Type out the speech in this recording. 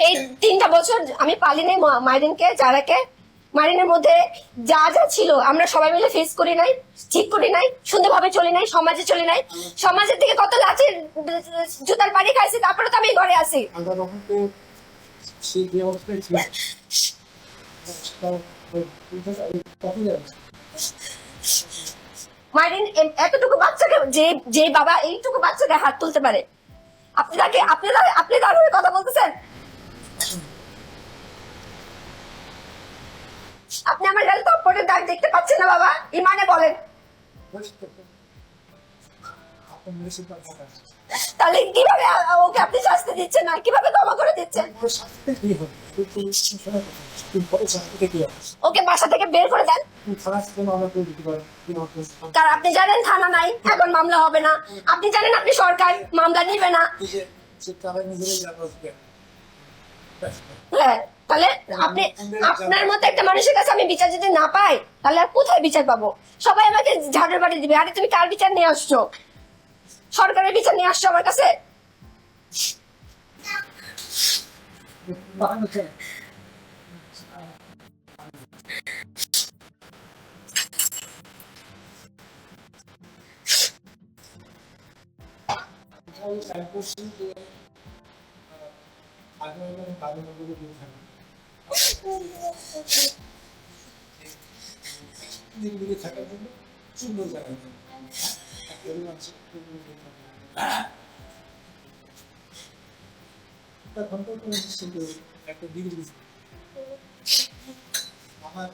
এই তিনটা বছর আমি পালিনি মাইরিনকে যারাকে মাইরিনের মধ্যে যা যা ছিল আমরা সবাই মিলে ফেস করি নাই ঠিক করি নাই সুন্দরভাবে চলি নাই সমাজে চলি নাই। সমাজের থেকে কত লাচের জুতার বাড়ি খাইছি তারপরে তো আমি ঘরে আসি এ- এতটুকু বাচ্চাকে যে যে বাবা এইটুকু বাচ্চাকে হাত তুলতে পারে। আপনি তাকে আপনি আপনি তার আপনি আমার গালে তপ্পটের দাগ দেখতে পাচ্ছেন না বাবা? ইমানে বলেন। তাহলে কীভাবে ওকে আপনি শাস্তি দিচ্ছেন না কীভাবে ক্ষমা করে দিচ্ছেন? ওকে বাসা থেকে বের করে দেন। কারণ আপনি জানেন থানা নাই এখন মামলা হবে না। আপনি জানেন আপনি সরকার মামলা নিবে না। হ্যাঁ। আপনি আপনার মতো একটা মানুষের কাছে আমি বিচার যদি না পাই তাহলে আর কোথায় বিচার পাবো? সবাই আমাকে ঝাড়ের বাড়ি দিবে। আরে তুমি কার বিচার নিয়ে আসছো? সরকারের বিচার নিয়ে আসছো আমার কাছে? 늙은이 다가가면 죽는 사람이 열망치 딱 반복하는 신도 약간 늙은 아마